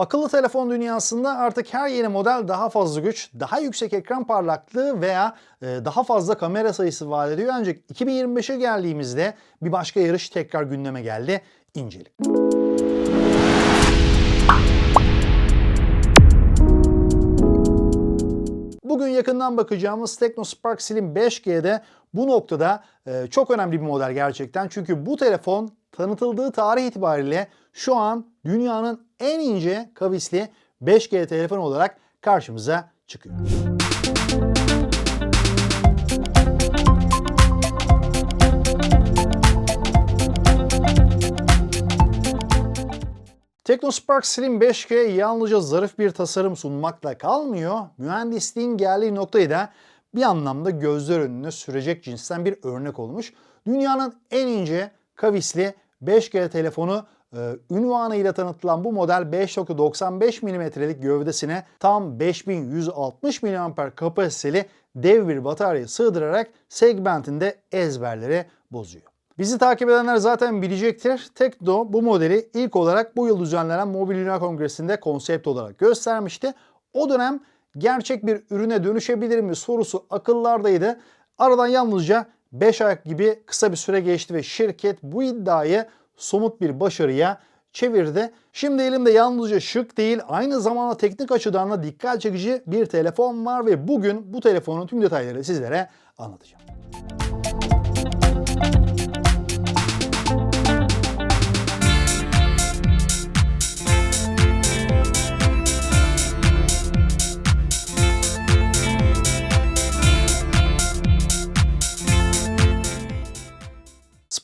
Akıllı telefon dünyasında artık her yeni model daha fazla güç, daha yüksek ekran parlaklığı veya e, daha fazla kamera sayısı vaat ediyor. Ancak 2025'e geldiğimizde bir başka yarış tekrar gündeme geldi. İncelik. Bugün yakından bakacağımız TeknoSpark Slim 5G'de bu noktada e, çok önemli bir model gerçekten. Çünkü bu telefon tanıtıldığı tarih itibariyle şu an dünyanın en ince kavisli 5G telefon olarak karşımıza çıkıyor. TeknoSpark Slim 5G yalnızca zarif bir tasarım sunmakla kalmıyor, mühendisliğin geldiği noktayı da bir anlamda gözler önüne sürecek cinsten bir örnek olmuş. Dünyanın en ince kavisli 5G telefonu e, ünvanıyla tanıtılan bu model 5.95 mm'lik gövdesine tam 5160 mAh kapasiteli dev bir batarya sığdırarak segmentinde ezberleri bozuyor. Bizi takip edenler zaten bilecektir. Tekno bu modeli ilk olarak bu yıl düzenlenen Mobil Dünya Kongresi'nde konsept olarak göstermişti. O dönem gerçek bir ürüne dönüşebilir mi sorusu akıllardaydı. Aradan yalnızca 5 ay gibi kısa bir süre geçti ve şirket bu iddiayı somut bir başarıya çevirdi. Şimdi elimde yalnızca şık değil aynı zamanda teknik açıdan da dikkat çekici bir telefon var ve bugün bu telefonun tüm detayları sizlere anlatacağım.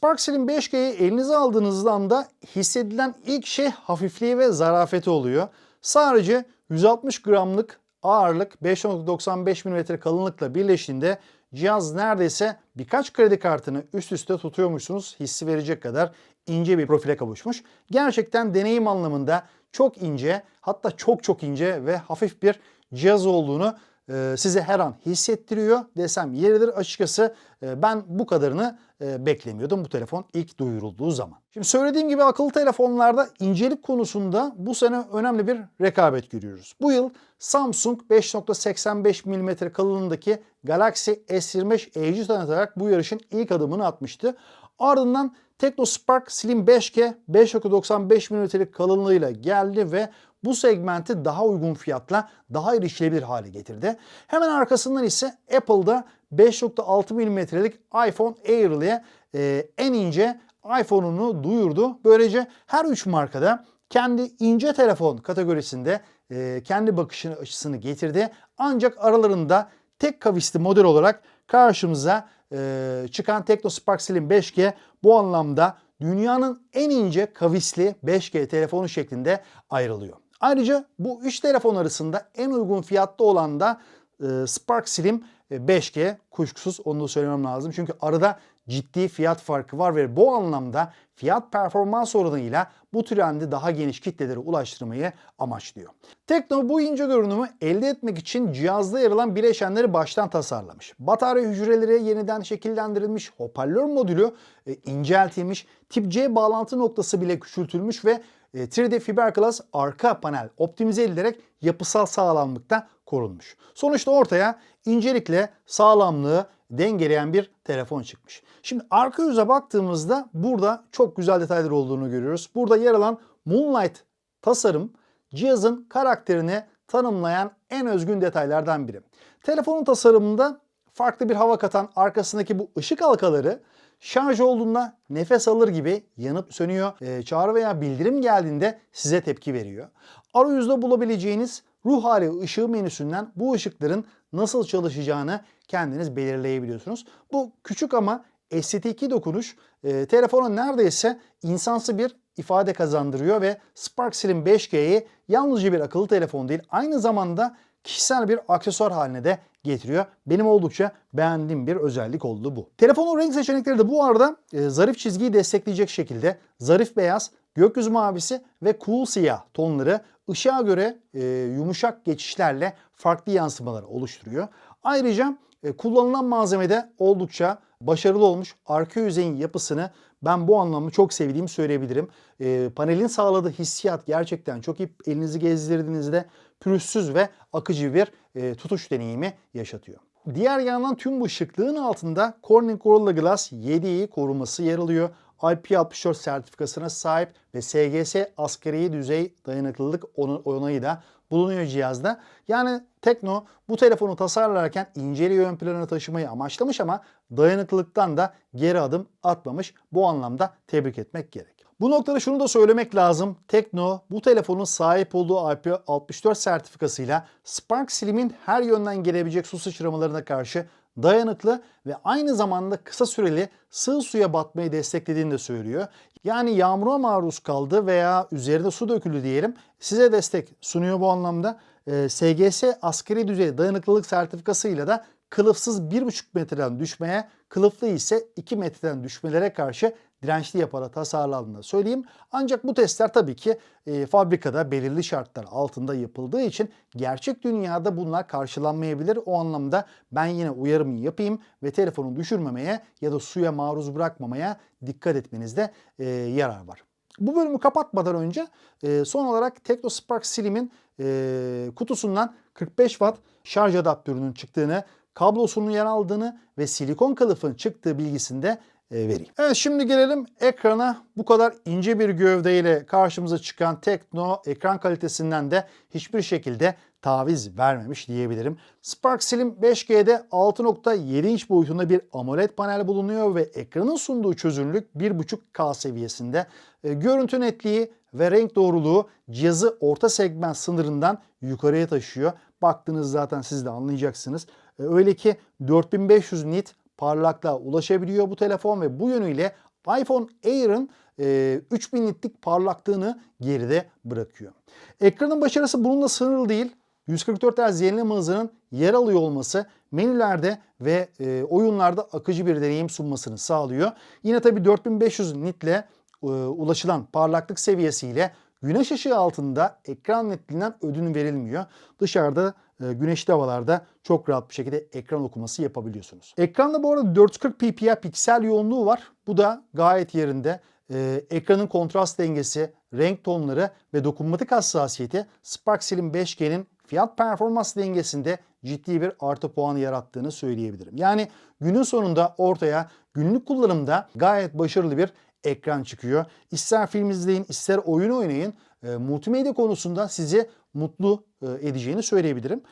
Spark Slim 5G'yi elinize aldığınız anda hissedilen ilk şey hafifliği ve zarafeti oluyor. Sadece 160 gramlık ağırlık 5.95 mm kalınlıkla birleştiğinde cihaz neredeyse birkaç kredi kartını üst üste tutuyormuşsunuz hissi verecek kadar ince bir profile kavuşmuş. Gerçekten deneyim anlamında çok ince hatta çok çok ince ve hafif bir cihaz olduğunu e, size her an hissettiriyor desem yeridir. Açıkçası e, ben bu kadarını e, beklemiyordum bu telefon ilk duyurulduğu zaman. Şimdi söylediğim gibi akıllı telefonlarda incelik konusunda bu sene önemli bir rekabet görüyoruz. Bu yıl Samsung 5.85 mm kalınlığındaki Galaxy S25 Edge'i tanıtarak bu yarışın ilk adımını atmıştı. Ardından TeknoSpark Slim 5G 5.95 mm'lik kalınlığıyla geldi ve bu segmenti daha uygun fiyatla daha erişilebilir hale getirdi. Hemen arkasından ise Apple'da 5.6 mm'lik iPhone Air ile e, en ince iPhone'unu duyurdu. Böylece her üç markada kendi ince telefon kategorisinde e, kendi bakışını açısını getirdi. Ancak aralarında tek kavisli model olarak karşımıza e, çıkan TeknoSpark Slim 5G bu anlamda dünyanın en ince kavisli 5G telefonu şeklinde ayrılıyor. Ayrıca bu üç telefon arasında en uygun fiyatta olan da e, Spark Slim 5G kuşkusuz onu da söylemem lazım. Çünkü arada ciddi fiyat farkı var ve bu anlamda fiyat performans oranıyla bu trendi daha geniş kitlelere ulaştırmayı amaçlıyor. Tekno bu ince görünümü elde etmek için cihazda yer alan bileşenleri baştan tasarlamış. Batarya hücreleri yeniden şekillendirilmiş, hoparlör modülü e, inceltilmiş, tip C bağlantı noktası bile küçültülmüş ve 3D Fiberglass arka panel optimize edilerek yapısal sağlamlıkta korunmuş. Sonuçta ortaya incelikle sağlamlığı dengeleyen bir telefon çıkmış. Şimdi arka yüze baktığımızda burada çok güzel detaylar olduğunu görüyoruz. Burada yer alan Moonlight tasarım cihazın karakterini tanımlayan en özgün detaylardan biri. Telefonun tasarımında farklı bir hava katan arkasındaki bu ışık halkaları şarj olduğunda nefes alır gibi yanıp sönüyor. E, çağrı veya bildirim geldiğinde size tepki veriyor. Arayüzde bulabileceğiniz ruh hali ışığı menüsünden bu ışıkların nasıl çalışacağını kendiniz belirleyebiliyorsunuz. Bu küçük ama estetik dokunuş e, telefona neredeyse insansı bir ifade kazandırıyor ve Spark Slim 5G'yi yalnızca bir akıllı telefon değil aynı zamanda kişisel bir aksesuar haline de getiriyor. Benim oldukça beğendiğim bir özellik oldu bu. Telefonun renk seçenekleri de bu arada e, zarif çizgiyi destekleyecek şekilde zarif beyaz, gökyüzü mavisi ve cool siyah tonları ışığa göre e, yumuşak geçişlerle farklı yansımalar oluşturuyor. Ayrıca e, kullanılan malzemede oldukça başarılı olmuş arka yüzeyin yapısını Ben bu anlamı çok sevdiğimi söyleyebilirim. E, panelin sağladığı hissiyat gerçekten çok iyi. Elinizi gezdirdiğinizde pürüzsüz ve akıcı bir e, tutuş deneyimi yaşatıyor. Diğer yandan tüm bu şıklığın altında Corning Gorilla Glass 7i koruması yer alıyor. IP64 sertifikasına sahip ve SGS asgari düzey dayanıklılık onayı da bulunuyor cihazda. Yani Tekno bu telefonu tasarlarken inceliği ön plana taşımayı amaçlamış ama dayanıklılıktan da geri adım atmamış. Bu anlamda tebrik etmek gerek. Bu noktada şunu da söylemek lazım. Tekno bu telefonun sahip olduğu IP64 sertifikasıyla Spark Slim'in her yönden gelebilecek su sıçramalarına karşı dayanıklı ve aynı zamanda kısa süreli sığ suya batmayı desteklediğini de söylüyor. Yani yağmura maruz kaldı veya üzerine su döküldü diyelim size destek sunuyor bu anlamda. Ee, SGS askeri düzey dayanıklılık sertifikasıyla da kılıfsız 1,5 metreden düşmeye, kılıflı ise 2 metreden düşmelere karşı dirençli yaparak tasarlandığını söyleyeyim. Ancak bu testler tabii ki e, fabrikada belirli şartlar altında yapıldığı için gerçek dünyada bunlar karşılanmayabilir. O anlamda ben yine uyarımı yapayım ve telefonu düşürmemeye ya da suya maruz bırakmamaya dikkat etmenizde e, yarar var. Bu bölümü kapatmadan önce e, son olarak TeknoSpark Slim'in e, kutusundan 45 watt şarj adaptörünün çıktığını, kablosunun yer aldığını ve silikon kılıfın çıktığı bilgisini de e, vereyim. Evet şimdi gelelim ekrana. Bu kadar ince bir gövdeyle karşımıza çıkan Tekno ekran kalitesinden de hiçbir şekilde taviz vermemiş diyebilirim. Spark Slim 5G'de 6.7 inç boyutunda bir AMOLED panel bulunuyor ve ekranın sunduğu çözünürlük 1.5K seviyesinde. E, görüntü netliği ve renk doğruluğu cihazı orta segment sınırından yukarıya taşıyor. Baktığınız zaten siz de anlayacaksınız. E, öyle ki 4500 nit parlaklığa ulaşabiliyor bu telefon ve bu yönüyle iPhone Air'ın e, 3000 nitlik parlaklığını geride bırakıyor. Ekranın başarısı bununla sınırlı değil. 144 Hz yenileme hızının yer alıyor olması menülerde ve e, oyunlarda akıcı bir deneyim sunmasını sağlıyor. Yine tabii 4500 nitle e, ulaşılan parlaklık seviyesiyle güneş ışığı altında ekran netliğinden ödün verilmiyor. Dışarıda e, güneşli havalarda çok rahat bir şekilde ekran okuması yapabiliyorsunuz. Ekranda bu arada 440 ppi piksel yoğunluğu var. Bu da gayet yerinde. E, ekranın kontrast dengesi, renk tonları ve dokunmatik hassasiyeti Spark Slim 5G'nin fiyat performans dengesinde ciddi bir artı puanı yarattığını söyleyebilirim. Yani günün sonunda ortaya günlük kullanımda gayet başarılı bir ekran çıkıyor. İster film izleyin, ister oyun oynayın. E, multimedya konusunda sizi mutlu edeceğini söyleyebilirim.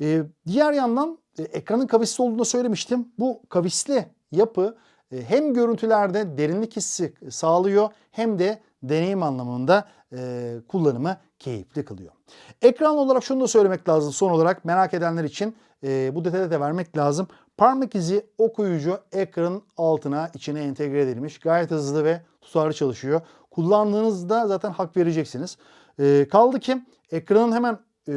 E, diğer yandan e, ekranın kavisli olduğunu söylemiştim. Bu kavisli yapı e, hem görüntülerde derinlik hissi sağlıyor hem de deneyim anlamında e, kullanımı keyifli kılıyor. Ekran olarak şunu da söylemek lazım son olarak merak edenler için e, bu detayı da vermek lazım. Parmak izi okuyucu ekranın altına içine entegre edilmiş. Gayet hızlı ve tutarlı çalışıyor. Kullandığınızda zaten hak vereceksiniz. E, kaldı ki ekranın hemen e,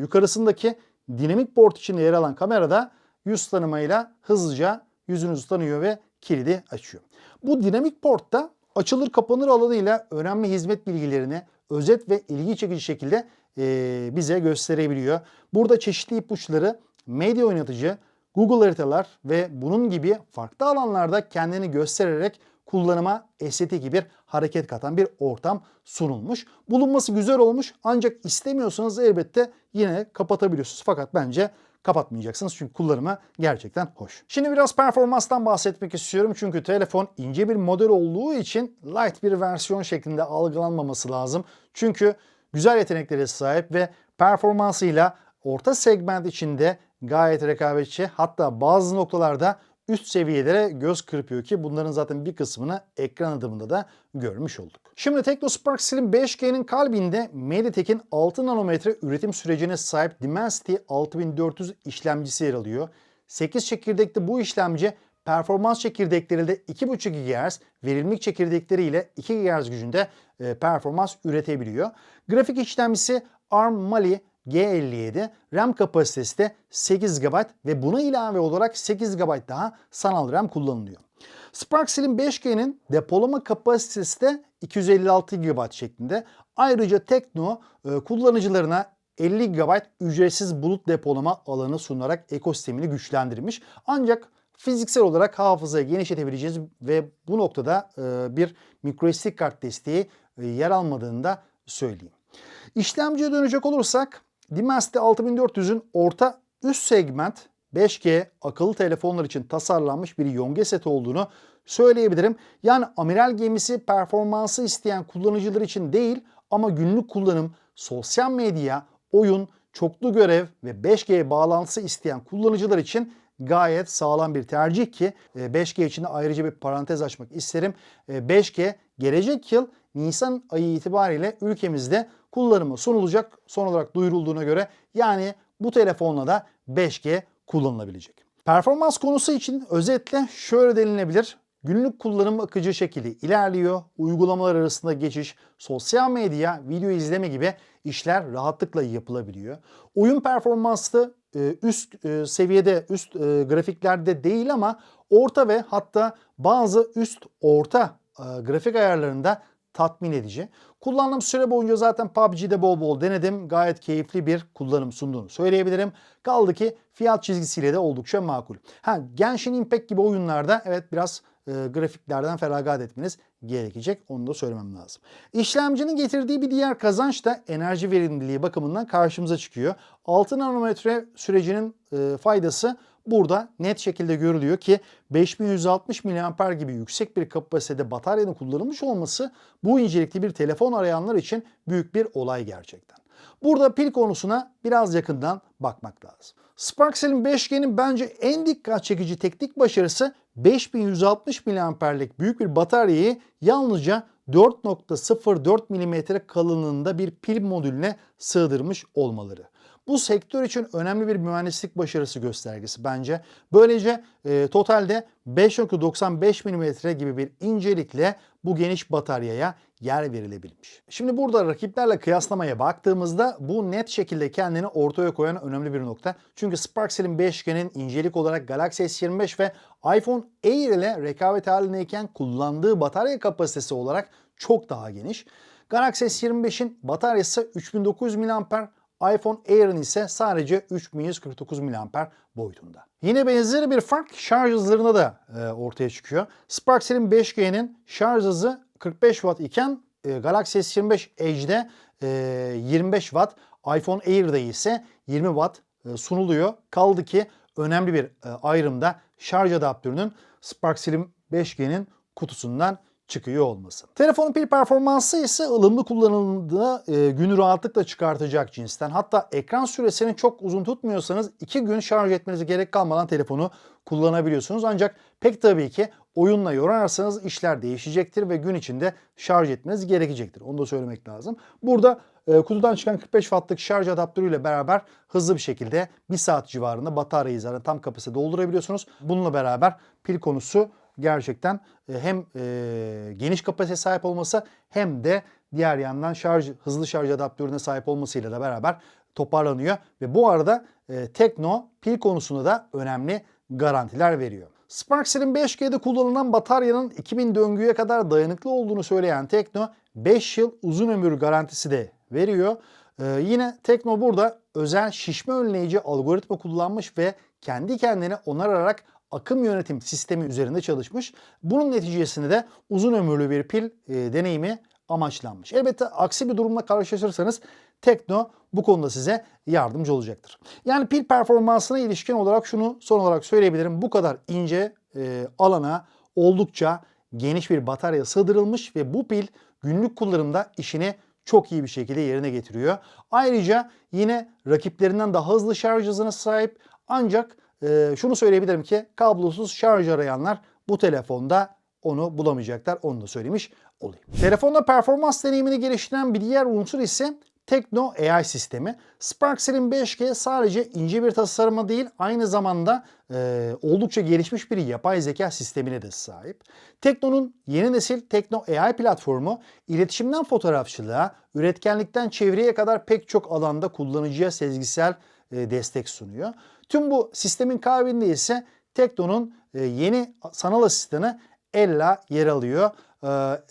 yukarısındaki dinamik port içinde yer alan kamerada yüz tanımayla hızlıca yüzünüzü tanıyor ve kilidi açıyor. Bu dinamik portta açılır kapanır alanıyla önemli hizmet bilgilerini özet ve ilgi çekici şekilde e, bize gösterebiliyor. Burada çeşitli ipuçları, medya oynatıcı, Google haritalar ve bunun gibi farklı alanlarda kendini göstererek kullanıma estetik bir hareket katan bir ortam sunulmuş. Bulunması güzel olmuş ancak istemiyorsanız elbette yine kapatabiliyorsunuz. Fakat bence kapatmayacaksınız çünkü kullanımı gerçekten hoş. Şimdi biraz performanstan bahsetmek istiyorum çünkü telefon ince bir model olduğu için light bir versiyon şeklinde algılanmaması lazım. Çünkü güzel yeteneklere sahip ve performansıyla orta segment içinde gayet rekabetçi hatta bazı noktalarda üst seviyelere göz kırpıyor ki bunların zaten bir kısmını ekran adımında da görmüş olduk. Şimdi TeknoSpark Slim 5G'nin kalbinde MediaTek'in 6 nanometre üretim sürecine sahip Dimensity 6400 işlemcisi yer alıyor. 8 çekirdekli bu işlemci performans çekirdekleriyle 2.5 GHz, verimlilik çekirdekleriyle 2 GHz gücünde e, performans üretebiliyor. Grafik işlemcisi ARM Mali G57, RAM kapasitesi de 8 GB ve buna ilave olarak 8 GB daha sanal RAM kullanılıyor. Spark Slim 5G'nin depolama kapasitesi de 256 GB şeklinde. Ayrıca Tekno e, kullanıcılarına 50 GB ücretsiz bulut depolama alanı sunarak ekosistemini güçlendirmiş. Ancak fiziksel olarak hafızayı genişletebileceğiniz ve bu noktada e, bir microSD kart desteği e, yer almadığını da söyleyeyim. İşlemciye dönecek olursak Dimensity 6400'ün orta üst segment 5G akıllı telefonlar için tasarlanmış bir yonge seti olduğunu söyleyebilirim. Yani amiral gemisi performansı isteyen kullanıcılar için değil ama günlük kullanım, sosyal medya, oyun, çoklu görev ve 5G bağlantısı isteyen kullanıcılar için gayet sağlam bir tercih ki 5G için de ayrıca bir parantez açmak isterim. 5G gelecek yıl Nisan ayı itibariyle ülkemizde kullanımı sunulacak son olarak duyurulduğuna göre yani bu telefonla da 5G kullanılabilecek. Performans konusu için özetle şöyle denilebilir. Günlük kullanım akıcı şekilde ilerliyor. Uygulamalar arasında geçiş, sosyal medya, video izleme gibi işler rahatlıkla yapılabiliyor. Oyun performansı e, üst e, seviyede, üst e, grafiklerde değil ama orta ve hatta bazı üst orta grafik ayarlarında tatmin edici. Kullandığım süre boyunca zaten PUBG'de bol bol denedim. Gayet keyifli bir kullanım sunduğunu söyleyebilirim. Kaldı ki fiyat çizgisiyle de oldukça makul. Ha, Genshin Impact gibi oyunlarda evet biraz e, grafiklerden feragat etmeniz gerekecek. Onu da söylemem lazım. İşlemcinin getirdiği bir diğer kazanç da enerji verimliliği bakımından karşımıza çıkıyor. 6 nanometre sürecinin e, faydası burada net şekilde görülüyor ki 5160 mAh gibi yüksek bir kapasitede bataryanın kullanılmış olması bu incelikli bir telefon arayanlar için büyük bir olay gerçekten. Burada pil konusuna biraz yakından bakmak lazım. Sparkcell'in 5G'nin bence en dikkat çekici teknik başarısı 5160 mAh'lik büyük bir bataryayı yalnızca 4.04 mm kalınlığında bir pil modülüne sığdırmış olmaları. Bu sektör için önemli bir mühendislik başarısı göstergesi bence. Böylece e, totalde 5.95 mm gibi bir incelikle bu geniş bataryaya yer verilebilmiş. Şimdi burada rakiplerle kıyaslamaya baktığımızda bu net şekilde kendini ortaya koyan önemli bir nokta. Çünkü Sparkcell'in 5G'nin incelik olarak Galaxy S25 ve iPhone Air ile rekabet halindeyken kullandığı batarya kapasitesi olarak çok daha geniş. Galaxy S25'in bataryası 3900 mAh, iPhone Air'ın ise sadece 3149 mAh boyutunda. Yine benzeri bir fark şarj hızlarında da e, ortaya çıkıyor. Sparkcell'in 5G'nin şarj hızı 45 Watt iken e, Galaxy S25 Edge'de e, 25 Watt, iPhone Air'da ise 20 Watt e, sunuluyor. Kaldı ki önemli bir e, ayrımda şarj adaptörünün Sparkcell'in 5G'nin kutusundan çıkıyor olması. Telefonun pil performansı ise ılımlı kullanıldığında e, günü rahatlıkla çıkartacak cinsten. Hatta ekran süresini çok uzun tutmuyorsanız 2 gün şarj etmenize gerek kalmadan telefonu kullanabiliyorsunuz. Ancak pek tabii ki oyunla yorarsanız işler değişecektir ve gün içinde şarj etmeniz gerekecektir. Onu da söylemek lazım. Burada e, kutudan çıkan 45 wattlık şarj adaptörüyle beraber hızlı bir şekilde 1 saat civarında bataryayı zaten tam kapasite doldurabiliyorsunuz. Bununla beraber pil konusu gerçekten e, hem e, geniş kapasite sahip olması hem de diğer yandan şarj hızlı şarj adaptörüne sahip olmasıyla da beraber toparlanıyor ve bu arada e, Tekno pil konusunda da önemli garantiler veriyor. Sparkcell'in 5G'de kullanılan bataryanın 2000 döngüye kadar dayanıklı olduğunu söyleyen Tekno 5 yıl uzun ömür garantisi de veriyor. Ee, yine Tekno burada özel şişme önleyici algoritma kullanmış ve kendi kendine onararak akım yönetim sistemi üzerinde çalışmış. Bunun neticesinde de uzun ömürlü bir pil e, deneyimi amaçlanmış. Elbette aksi bir durumla karşılaşırsanız Tekno bu konuda size yardımcı olacaktır. Yani pil performansına ilişkin olarak şunu son olarak söyleyebilirim. Bu kadar ince e, alana oldukça geniş bir batarya sığdırılmış ve bu pil günlük kullanımda işini çok iyi bir şekilde yerine getiriyor. Ayrıca yine rakiplerinden daha hızlı şarj hızına sahip ancak e, şunu söyleyebilirim ki kablosuz şarj arayanlar bu telefonda onu bulamayacaklar. Onu da söylemiş olayım. Telefonda performans deneyimini geliştiren bir diğer unsur ise Tekno AI sistemi. Sparkcell'in 5G sadece ince bir tasarıma değil aynı zamanda e, oldukça gelişmiş bir yapay zeka sistemine de sahip. Tekno'nun yeni nesil Tekno AI platformu iletişimden fotoğrafçılığa, üretkenlikten çevreye kadar pek çok alanda kullanıcıya sezgisel e, destek sunuyor. Tüm bu sistemin kalbinde ise Tekno'nun e, yeni sanal asistanı Ella yer alıyor. E,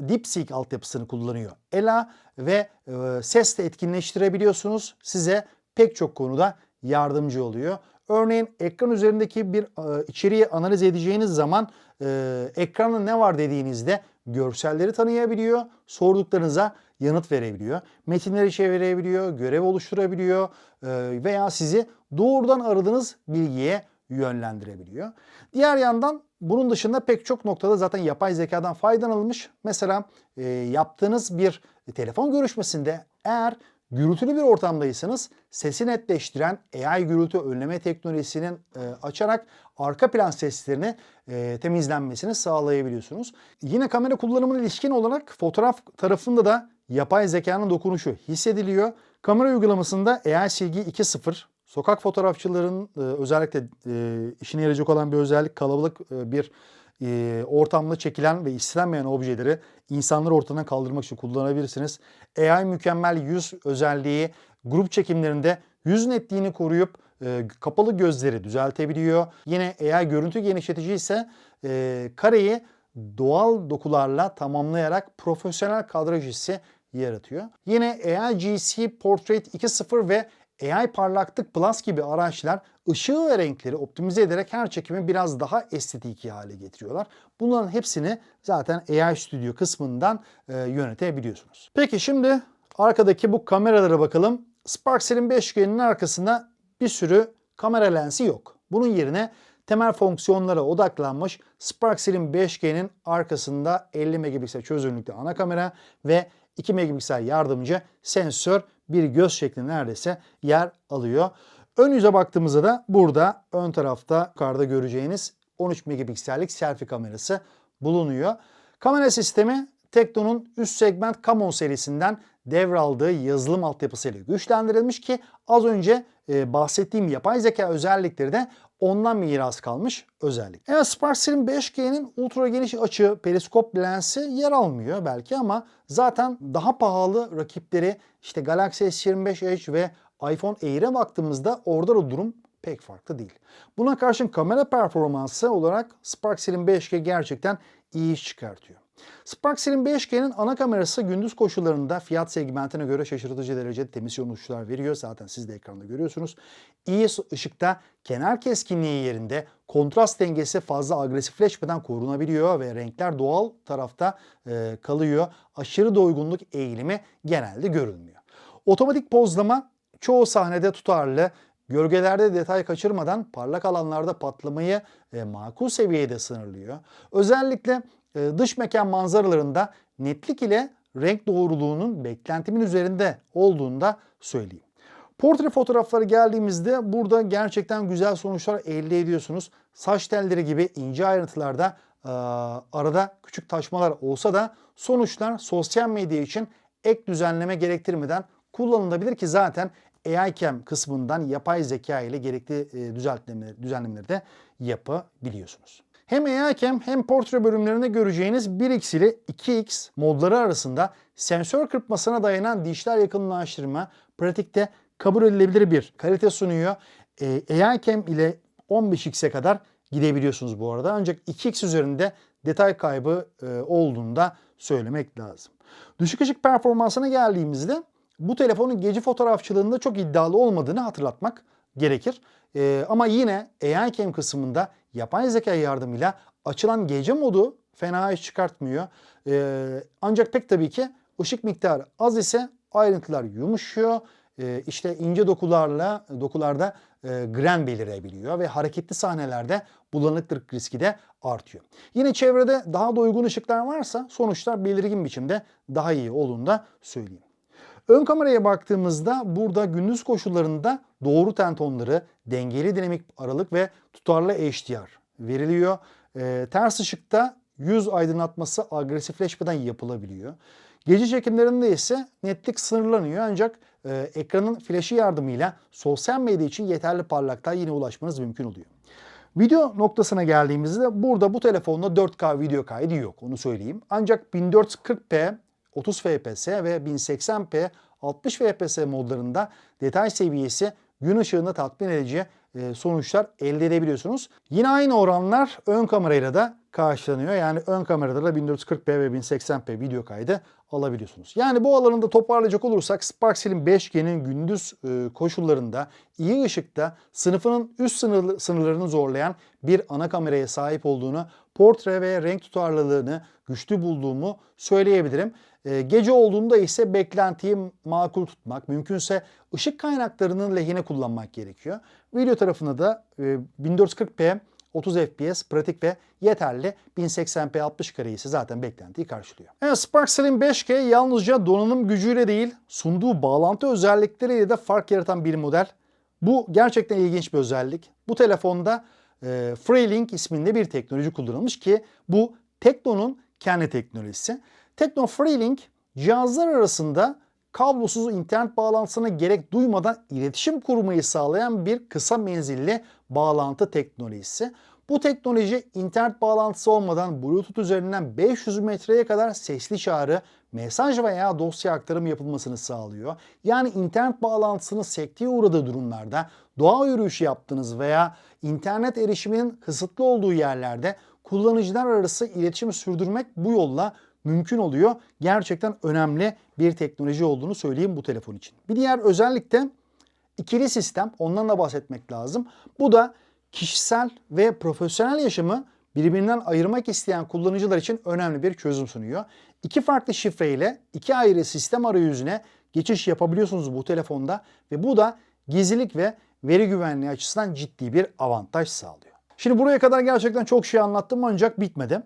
DeepSeek altyapısını kullanıyor. Ella ve e, sesle etkinleştirebiliyorsunuz. Size pek çok konuda yardımcı oluyor. Örneğin ekran üzerindeki bir içeriği analiz edeceğiniz zaman ekranda ne var dediğinizde görselleri tanıyabiliyor, sorduklarınıza yanıt verebiliyor, metinleri çevirebiliyor, görev oluşturabiliyor e, veya sizi doğrudan aradığınız bilgiye yönlendirebiliyor. Diğer yandan bunun dışında pek çok noktada zaten yapay zekadan faydalanılmış. Mesela e, yaptığınız bir telefon görüşmesinde eğer gürültülü bir ortamdaysanız sesi netleştiren AI gürültü önleme teknolojisinin e, açarak arka plan seslerini e, temizlenmesini sağlayabiliyorsunuz. Yine kamera kullanımına ilişkin olarak fotoğraf tarafında da yapay zekanın dokunuşu hissediliyor. Kamera uygulamasında AI Silgi 2.0 sokak fotoğrafçıların e, özellikle e, işine yarayacak olan bir özellik kalabalık e, bir e, ortamda çekilen ve istenmeyen objeleri insanları ortadan kaldırmak için kullanabilirsiniz. AI mükemmel yüz özelliği grup çekimlerinde yüz netliğini koruyup e, kapalı gözleri düzeltebiliyor. Yine AI görüntü genişletici ise e, kareyi doğal dokularla tamamlayarak profesyonel kadraj hissi yaratıyor. Yine AI GC Portrait 2.0 ve AI Parlaklık Plus gibi araçlar ışığı ve renkleri optimize ederek her çekimi biraz daha estetik hale getiriyorlar. Bunların hepsini zaten AI Studio kısmından e, yönetebiliyorsunuz. Peki şimdi arkadaki bu kameralara bakalım. Sparksel'in 5G'nin arkasında bir sürü kamera lensi yok. Bunun yerine temel fonksiyonlara odaklanmış Sparksel'in 5G'nin arkasında 50 megapiksel çözünürlükte ana kamera ve 2 megapiksel yardımcı sensör bir göz şeklinde neredeyse yer alıyor. Ön yüze baktığımızda da burada ön tarafta yukarıda göreceğiniz 13 megapiksellik selfie kamerası bulunuyor. Kamera sistemi Tekno'nun üst segment Camon serisinden devraldığı yazılım altyapısıyla güçlendirilmiş ki az önce e, bahsettiğim yapay zeka özellikleri de ondan miras kalmış özellik. Evet Sparksel'in 5G'nin ultra geniş açı periskop lensi yer almıyor belki ama zaten daha pahalı rakipleri işte Galaxy S25 Edge ve iPhone Air'e baktığımızda orada da durum pek farklı değil. Buna karşın kamera performansı olarak Sparksel'in 5G gerçekten iyi iş çıkartıyor. Sparksel'in 5G'nin ana kamerası gündüz koşullarında fiyat segmentine göre şaşırtıcı derecede temiz sonuçlar veriyor. Zaten siz de ekranda görüyorsunuz. İyi ışıkta kenar keskinliği yerinde kontrast dengesi fazla agresifleşmeden korunabiliyor ve renkler doğal tarafta e, kalıyor. Aşırı doygunluk eğilimi genelde görülmüyor. Otomatik pozlama çoğu sahnede tutarlı. Gölgelerde detay kaçırmadan parlak alanlarda patlamayı e, makul seviyede sınırlıyor. Özellikle e, dış mekan manzaralarında netlik ile renk doğruluğunun beklentimin üzerinde olduğunu da söyleyeyim. Portre fotoğrafları geldiğimizde burada gerçekten güzel sonuçlar elde ediyorsunuz. Saç telleri gibi ince ayrıntılarda e, arada küçük taşmalar olsa da sonuçlar sosyal medya için ek düzenleme gerektirmeden kullanılabilir ki zaten AI Cam kısmından yapay zeka ile gerekli e, düzenlemeleri, düzenlemeleri de yapabiliyorsunuz. Hem AI Cam hem portre bölümlerinde göreceğiniz 1x ile 2x modları arasında sensör kırpmasına dayanan dijital yakınlaştırma pratikte kabul edilebilir bir kalite sunuyor. E, AI Cam ile 15x'e kadar gidebiliyorsunuz bu arada. Ancak 2x üzerinde detay kaybı e, olduğunu da söylemek lazım. Düşük ışık performansına geldiğimizde bu telefonun gece fotoğrafçılığında çok iddialı olmadığını hatırlatmak gerekir. Ee, ama yine AI Cam kısmında yapay zeka yardımıyla açılan gece modu fena iş çıkartmıyor. Ee, ancak pek tabii ki ışık miktarı az ise ayrıntılar yumuşuyor. Ee, işte ince dokularla dokularda e, gren belirebiliyor ve hareketli sahnelerde bulanıklık riski de artıyor. Yine çevrede daha da uygun ışıklar varsa sonuçlar belirgin biçimde daha iyi olduğunu da söyleyeyim. Ön kameraya baktığımızda burada gündüz koşullarında doğru ten tonları, dengeli dinamik aralık ve tutarlı HDR veriliyor. E, ters ışıkta yüz aydınlatması agresifleşmeden yapılabiliyor. Gece çekimlerinde ise netlik sınırlanıyor ancak e, ekranın flaşı yardımıyla sosyal medya için yeterli parlaklığa yine ulaşmanız mümkün oluyor. Video noktasına geldiğimizde burada bu telefonda 4K video kaydı yok onu söyleyeyim. Ancak 1440p 30 fps ve 1080p 60 fps modlarında detay seviyesi gün ışığında tatmin edici e, sonuçlar elde edebiliyorsunuz. Yine aynı oranlar ön kamerayla da karşılanıyor. Yani ön kamerada da 1440p ve 1080p video kaydı alabiliyorsunuz. Yani bu alanında toparlayacak olursak Sparksel'in 5G'nin gündüz e, koşullarında iyi ışıkta sınıfının üst sınır, sınırlarını zorlayan bir ana kameraya sahip olduğunu, portre ve renk tutarlılığını güçlü bulduğumu söyleyebilirim. E, gece olduğunda ise beklentiyi makul tutmak, mümkünse ışık kaynaklarının lehine kullanmak gerekiyor. Video tarafında da e, 1440p 30 FPS pratik ve yeterli 1080p 60 kare ise zaten beklentiyi karşılıyor. Evet Sparkcel'in 5G yalnızca donanım gücüyle değil sunduğu bağlantı özellikleriyle de fark yaratan bir model. Bu gerçekten ilginç bir özellik. Bu telefonda e, FreeLink isminde bir teknoloji kullanılmış ki bu Tekno'nun kendi teknolojisi. Tekno FreeLink cihazlar arasında kablosuz internet bağlantısına gerek duymadan iletişim kurmayı sağlayan bir kısa menzilli bağlantı teknolojisi. Bu teknoloji internet bağlantısı olmadan Bluetooth üzerinden 500 metreye kadar sesli çağrı, mesaj veya dosya aktarım yapılmasını sağlıyor. Yani internet bağlantısının sekteye uğradığı durumlarda doğa yürüyüşü yaptığınız veya internet erişiminin kısıtlı olduğu yerlerde kullanıcılar arası iletişimi sürdürmek bu yolla mümkün oluyor. Gerçekten önemli bir teknoloji olduğunu söyleyeyim bu telefon için. Bir diğer özellik de ikili sistem. Ondan da bahsetmek lazım. Bu da kişisel ve profesyonel yaşamı birbirinden ayırmak isteyen kullanıcılar için önemli bir çözüm sunuyor. İki farklı şifreyle iki ayrı sistem arayüzüne geçiş yapabiliyorsunuz bu telefonda ve bu da gizlilik ve veri güvenliği açısından ciddi bir avantaj sağlıyor. Şimdi buraya kadar gerçekten çok şey anlattım ancak bitmedi.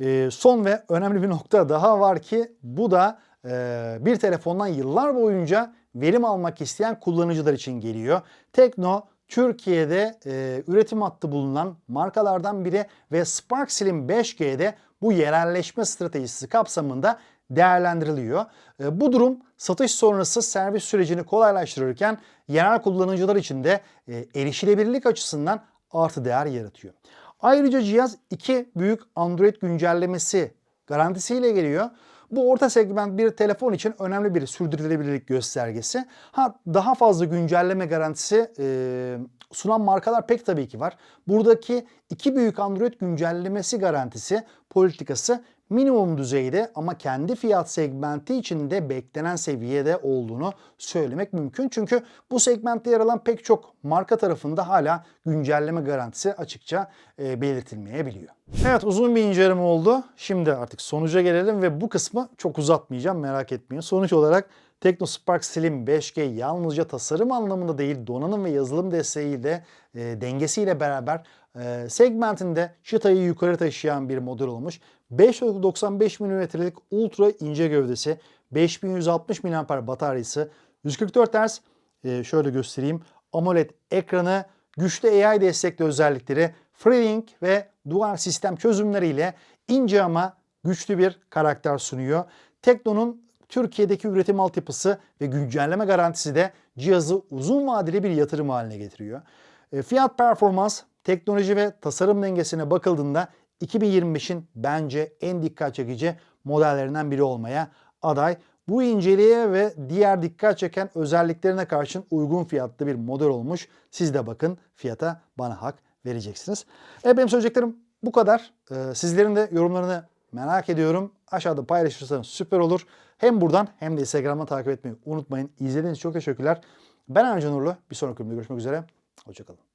Ee, son ve önemli bir nokta daha var ki bu da e, bir telefondan yıllar boyunca verim almak isteyen kullanıcılar için geliyor. Tekno Türkiye'de e, üretim hattı bulunan markalardan biri ve Sparksel'in 5G'de bu yerelleşme stratejisi kapsamında değerlendiriliyor. E, bu durum satış sonrası servis sürecini kolaylaştırırken yerel kullanıcılar için de e, erişilebilirlik açısından artı değer yaratıyor. Ayrıca cihaz iki büyük Android güncellemesi garantisiyle geliyor. Bu orta segment bir telefon için önemli bir sürdürülebilirlik göstergesi. Ha daha fazla güncelleme garantisi e, sunan markalar pek tabii ki var. Buradaki iki büyük Android güncellemesi garantisi politikası minimum düzeyde ama kendi fiyat segmenti içinde beklenen seviyede olduğunu söylemek mümkün. Çünkü bu segmentte yer alan pek çok marka tarafında hala güncelleme garantisi açıkça e, belirtilmeyebiliyor. Evet uzun bir inceleme oldu. Şimdi artık sonuca gelelim ve bu kısmı çok uzatmayacağım merak etmeyin. Sonuç olarak TeknoSpark Slim 5G yalnızca tasarım anlamında değil donanım ve yazılım desteğiyle e, dengesiyle beraber e, segmentinde çıtayı yukarı taşıyan bir model olmuş. 5.95 mm'lik ultra ince gövdesi, 5160 mAh bataryası, 144 Hz e, şöyle göstereyim AMOLED ekranı, güçlü AI destekli özellikleri, FreeLink ve dual sistem çözümleriyle ince ama güçlü bir karakter sunuyor. Tekno'nun Türkiye'deki üretim altyapısı ve güncelleme garantisi de cihazı uzun vadeli bir yatırım haline getiriyor. E, fiyat performans, teknoloji ve tasarım dengesine bakıldığında 2025'in bence en dikkat çekici modellerinden biri olmaya aday. Bu inceliğe ve diğer dikkat çeken özelliklerine karşın uygun fiyatlı bir model olmuş. Siz de bakın fiyata bana hak vereceksiniz. Evet benim söyleyeceklerim bu kadar. Ee, sizlerin de yorumlarını merak ediyorum. Aşağıda paylaşırsanız süper olur. Hem buradan hem de Instagram'dan takip etmeyi unutmayın. İzlediğiniz için çok teşekkürler. Ben Ercan Uğurlu. Bir sonraki bölümde görüşmek üzere. Hoşçakalın.